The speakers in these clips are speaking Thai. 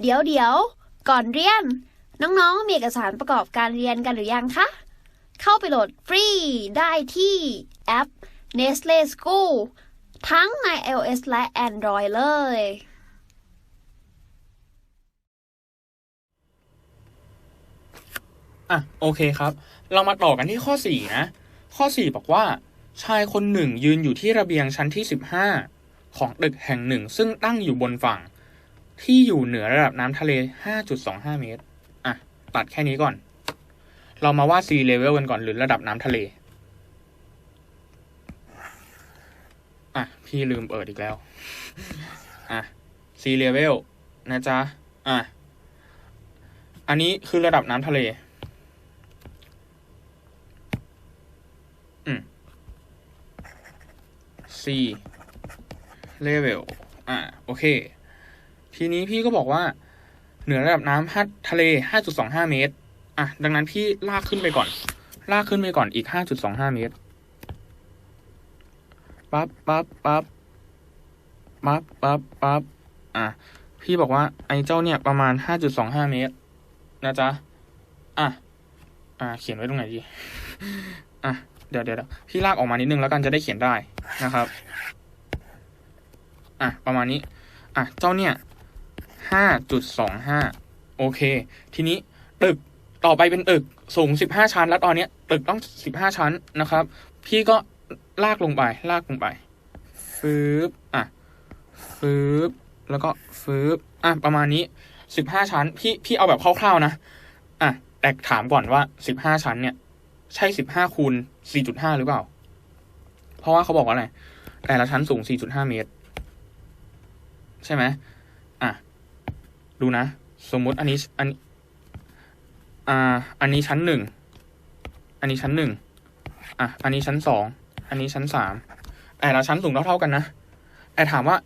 เดี๋ยวเดี๋ยวก่อนเรียน น้องๆ มีเอกสารประกอบการเรียนกันหรือยังคะ เข้าไปโหลดฟรีได้ที่แอป Nestle School ทั้งใน iOS และ Android เลย อะ โอเคครับ เรามาต่อกันที่ข้อสี่นะ ข้อสี่บอกว่า ชายคนหนึ่งยืนอยู่ที่ระเบียงชั้นที่สิบห้าของตึกแห่งหนึ่งซึ่งตั้งอยู่บนฝั่ง ที่อยู่เหนือระดับน้ำทะเลห้าจุดสองห้าเมตร อะ ตัดแค่นี้ก่อน เรามาว่า sea level กันก่อนหรือระดับน้ำทะเล อะ พี่ลืมเปิดอีกแล้ว อะ sea level นะจ๊ะ อะ อันนี้คือระดับน้ำทะเล อืม C level อ่าโอเค ทีนี้พี่ก็บอกว่า เหนือระดับน้ำฮัดทะเล 5.25 เมตร อะ ดังนั้นพี่ลากขึ้นไปก่อน ลากขึ้นไปก่อนอีก 5.25 เมตร ปั๊บปั๊บปั๊บปั๊บปั๊บปั๊บอะ พี่บอกว่าไอ้เจ้าเนี่ยประมาณ 5.25 เมตร นะจ๊ะ อะ อะ เขียนไว้ตรงไหนดี อะ เดี๋ยวเดี๋ยวเดี๋ยวพี่ลากออกมานิดนึงแล้วกันจะได้เขียนได้นะครับ อะ ประมาณนี้ อะ เจ้าเนี่ย ห้าจุดสองห้าโอเค ทีนี้ตึกต่อไปเป็นตึกสูงสิบห้าชั้น แล้วตอนนี้ตึกต้องสิบห้าชั้นนะครับ พี่ก็ลากลงไป ลากลงไปฟืบอะฟืบแล้วก็ฟืบอะประมาณนี้สิบห้าชั้น พี่พี่เอาแบบคร่าวๆนะ อะแต่ถามก่อนว่าสิบห้าชั้นเนี่ย ใช่สิบห้าคูณสี่จุดห้าหรือเปล่า เพราะว่าเขาบอกว่าอะไรแต่ละชั้นสูงสี่จุดห้าเมตร ใช่ไหม ดูนะ สมมุติอันนี้อันอ่า อันนี้ชั้นหนึ่ง อันนี้ชั้นหนึ่งอะ อันนี้ชั้นสอง อันนี้ชั้นสามแต่ละชั้นสูงเท่าๆกันนะแต่ถามว่า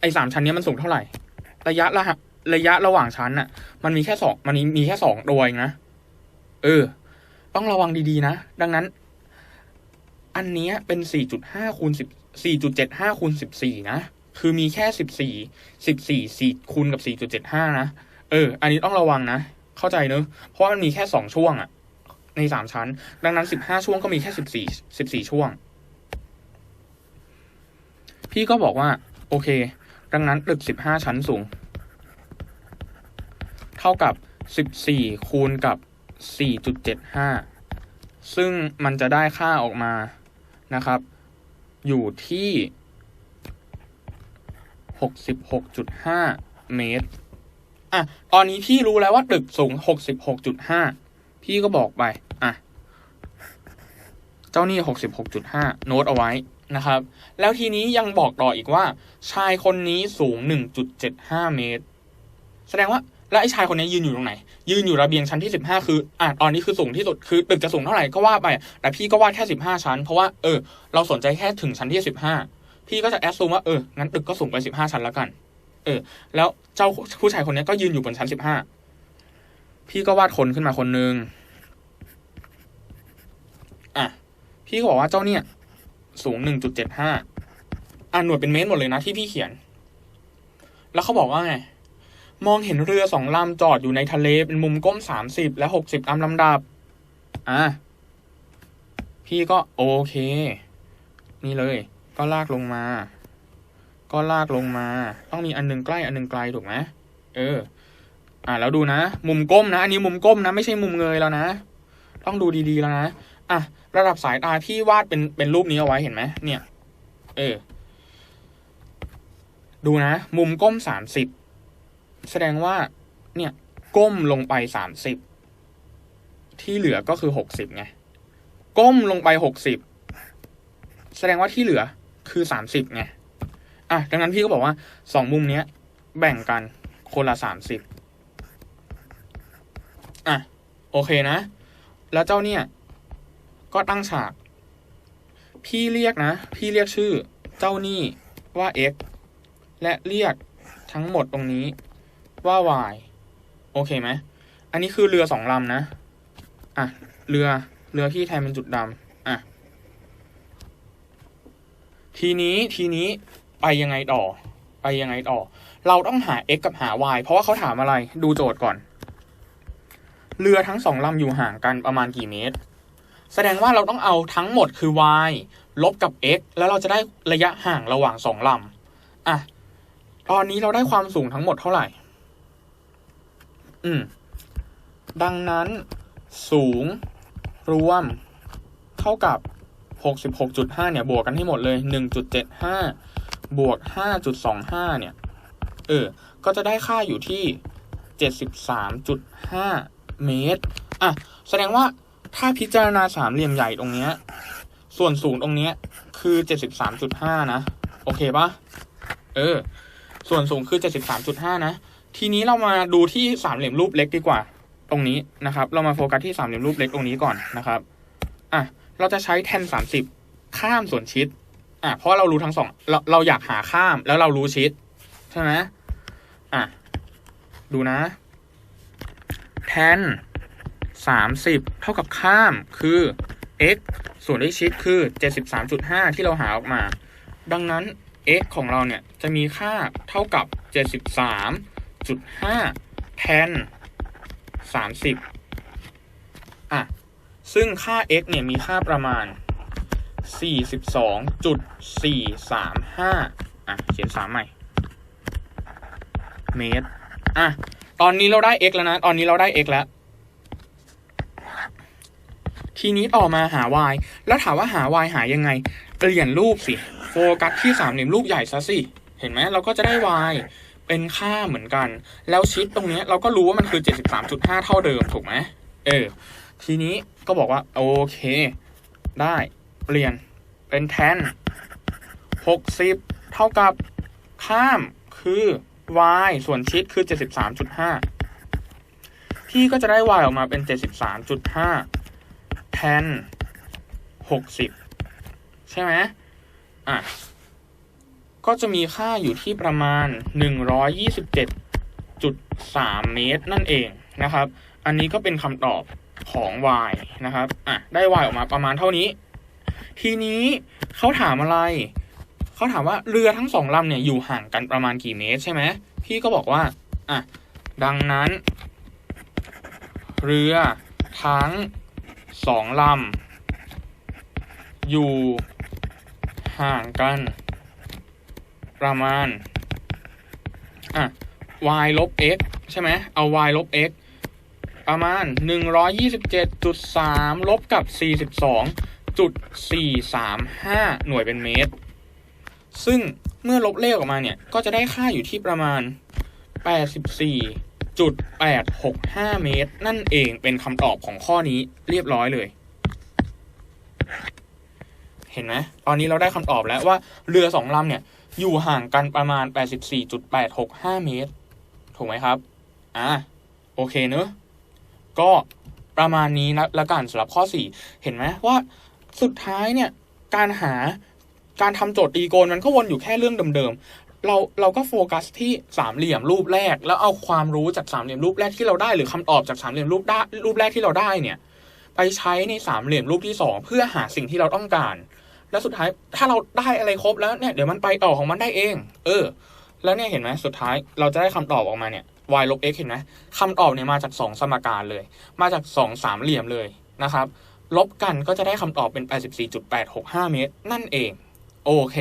ไอ้สามชั้นเนี้ยมันสูงเท่าไหร่ ระยะละระยะระหว่างชั้นน่ะ มันมีแค่สองมันมีแค่สองตัวเองนะ เออ ต้องระวังดีๆนะ ดังนั้น อันนี้เป็น4.5คูณ10 4.75คูณ14นะ คือมีแค่14 14 4คูณกับ4.75นะเออ อันนี้ต้องระวังนะ เข้าใจเนอะเพราะว่ามันมีแค่2ช่วงอะใน3ชั้น ดังนั้น15ช่วงก็มีแค่14 14ช่วง พี่ก็บอกว่า โอเค ดังนั้นตึก15ชั้นสูง เท่ากับ14คูณกับ4.75ซึ่งมันจะได้ค่าออกมานะครับ อยู่ที่ 66.5 เมตร อะ ตอนนี้พี่รู้แล้วว่าตึกสูง 66.5 พี่ก็บอกไป อะ เจ้านี่ 66.5 โน้ตเอาไว้นะครับ แล้วทีนี้ยังบอกต่ออีกว่า ชายคนนี้สูง 1.75 เมตร แสดงว่า แล้วไอ้ชายคนนี้ยืนอยู่ตรงไหน ยืนอยู่ระเบียงชั้นที่สิบห้าคือ อะ ตอนนี้คือสูงที่สุด คือตึกจะสูงเท่าไหร่ก็ว่าไป แต่พี่ก็วาดแค่สิบห้าชั้น เพราะว่า เออ เราสนใจแค่ถึงชั้นที่สิบห้า พี่ก็จะแอดซูมว่าเอองั้นตึกก็สูงไปสิบห้าชั้นแล้วกัน เออ แล้วเจ้าผู้ชายคนนี้ก็ยืนอยู่บนชั้นสิบห้าพี่ก็วาดคนขึ้นมาคนหนึ่งอะ พี่ก็บอกว่าเจ้าเนี่ย สูงหนึ่งจุดเจ็ดห้าอ่าหน่วยเป็นเมตรหมดเลยนะที่พี่เขียน แล้วเขาบอกว่าไง มองเห็นเรือสองลำจอดอยู่ในทะเลเป็นมุมก้มสามสิบและหกสิบตามลำดับ อะ พี่ก็โอเค นี่เลย ก็ลากลงมา ก็ลากลงมา ต้องมีอันหนึงใกล้อันหนึงไกลถูกไหมเออ อะแล้วดูนะ มุมก้มนะ อันนี้มุมก้มนะ ไม่ใช่มุมเงยแล้วนะ ต้องดูดีๆแล้วนะ อะ ระดับสายตาพี่วาดเป็นเป็นรูปนี้เอาไว้เห็นไหมเนี่ย เออ ดูนะ มุมก้มสามสิบแสดงว่า เนี่ย ก้มลงไปสามสิบที่เหลือก็คือหกสิบไง ก้มลงไปหกสิบแสดงว่าที่เหลือ คือสามสิบไงอะดังนั้นพี่ก็บอกว่าสองมุมเนี้ย แบ่งกันคนละสามสิบอะ โอเคนะ แล้วเจ้าเนี่ย ก็ตั้งฉาก พี่เรียกนะ พี่เรียกชื่อ เจ้านี่ว่า x และเรียกทั้งหมดตรงนี้ว่า y โอเคไหม อันนี้คือเรือสองลำนะ อะ เรือ เรือที่แทนเป็นจุดดำอะ ทีนี้ทีนี้ไปยังไงต่อ ไปยังไงต่อ เราต้องหา x กับหา y เพราะว่าเขาถามอะไรดูโจทย์ก่อน เรือทั้งสองลำอยู่ห่างกันประมาณกี่เมตร แสดงว่าเราต้องเอาทั้งหมดคือ y ลบกับ x แล้วเราจะได้ระยะห่างระหว่างสองลำอะตอนนี้เราได้ความสูงทั้งหมดเท่าไหร่ อืม ดังนั้น สูงรวมเท่ากับ 66.5 เนี่ย บวกกันให้หมดเลย 1.75 บวก 5.25 เนี่ย เออ ก็จะได้ค่าอยู่ที่ 73.5 เมตร อะ แสดงว่าถ้าพิจารณาสามเหลี่ยมใหญ่ตรงเนี้ย ส่วนสูงตรงเนี้ย คือ 73.5 นะ โอเคปะเออ ส่วนสูงคือ 73.5 นะ ทีนี้เรามาดูที่สามเหลี่ยมรูปเล็กดีกว่า ตรงนี้นะครับ เรามาโฟกัสที่สามเหลี่ยมรูปเล็กตรงนี้ก่อนนะครับ อะ เราจะใช้แทน30ข้ามส่วนชิด อะเพราะเรารู้ทั้งสองเราเราอยากหาข้ามแล้วเรารู้ชิดใช่ไหมอะดูนะ แทน30เท่ากับข้ามคือ x ส่วนด้วยชิดคือ73.5ที่เราหาออกมา ดังนั้น x ของเราเนี่ยจะมีค่าเท่ากับ73.5แทน30อะ ซึ่งค่า x เนี่ยมีค่าประมาณ 42.435 อะ เขียน3ใหม่ เมตร อะ ตอนนี้เราได้ x แล้วนะ ตอนนี้เราได้ x แล้ว ทีนี้ต่อมาหา y แล้วถามว่าหา y หายังไง เปลี่ยนรูปสิ โฟกัสที่สามเหลี่ยมรูปใหญ่ซะสิ เห็นไหม เราก็จะได้ y เป็นค่าเหมือนกัน แล้วชิดตรงนี้เราก็รู้ว่ามันคือ 73.5 เท่าเดิม ถูกไหม เออ ทีนี้ก็บอกว่า โอเค ได้เปลี่ยนเป็นแทน60เท่ากับข้ามคือ y ส่วนชิดคือ 73.5 พี่ก็จะได้ y ออกมาเป็น 73.5 แทน 60 ใช่ไหมอะ ก็จะมีค่าอยู่ที่ประมาณ 127.3 เมตรนั่นเองนะครับ อันนี้ก็เป็นคำตอบ ของ y นะครับ อะ ได้ y ออกมาประมาณเท่านี้ ทีนี้เขาถามอะไร เขาถามว่าเรือทั้งสองลำเนี่ยอยู่ห่างกันประมาณกี่เมตรใช่ไหม พี่ก็บอกว่า อะ ดังนั้น เรือทั้งสองลำอยู่ห่างกัน ประมาณ อะ y ลบ x ใช่ไหม เอา y ลบ x ประมาณ 127.3 ลบกับ 42.435 หน่วยเป็นเมตร ซึ่งเมื่อลบเลขออกมาเนี่ย ก็จะได้ค่าอยู่ที่ประมาณ 84.865 เมตร นั่นเองเป็นคำตอบของข้อนี้เรียบร้อยเลย เห็นไหมตอนนี้เราได้คำตอบแล้วว่าเรือสองลำเนี่ย อยู่ห่างกันประมาณ 84.865 เมตร ถูกไหมครับ อ่า โอเคเนอะ ก็ประมาณนี้นะละกันสำหรับข้อ 4 เห็นไหมว่าสุดท้ายเนี่ยการหาการทำโจทย์ตีโกนมันก็วนอยู่แค่เรื่องเดิมๆ เราเราก็โฟกัสที่สามเหลี่ยมรูปแรก แล้วเอาความรู้จากสามเหลี่ยมรูปแรกที่เราได้ หรือคำตอบจากสามเหลี่ยมรูปได้รูปแรกที่เราได้เนี่ย ไปใช้ในสามเหลี่ยมรูปที่สองเพื่อหาสิ่งที่เราต้องการ แล้วสุดท้ายถ้าเราได้อะไรครบแล้วเนี่ยเดี๋ยวมันไปต่อของมันได้เอง เออ แล้วเนี่ยเห็นไหมสุดท้ายเราจะได้คำตอบออกมาเนี่ย y ลบ x เห็นไหมคำตอบเนี่ยมาจากสองสมการเลย มาจากสองสามเหลี่ยมเลยนะครับ ลบกันก็จะได้คำตอบเป็น 84.865 เมตร นั่นเอง โอเค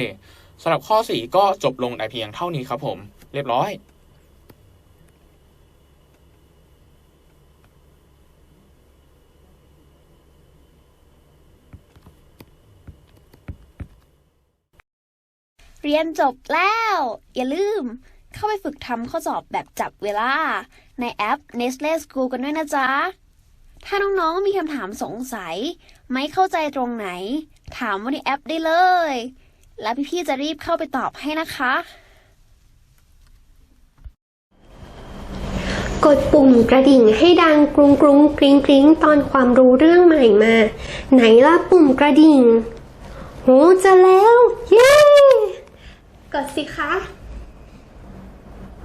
สำหรับข้อ 4 ก็จบลงแต่เพียงเท่านี้ครับผม เรียบร้อยเรียนจบแล้ว อย่าลืม เข้าไปฝึกทำข้อสอบแบบจับเวลา ในแอป Nestle School กันด้วยนะจ๊ะ ถ้าน้องๆมีคำถามสงสัย ไม่เข้าใจตรงไหน ถามว่าในแอปได้เลย แล้วพี่ๆจะรีบเข้าไปตอบให้นะคะ กดปุ่มกระดิ่งให้ดังกรุงกรุงกริงกริงตอนความรู้เรื่องใหม่มา ไหนล่ะปุ่มกระดิ่งโหจะแล้ว เย้ กดสิคะ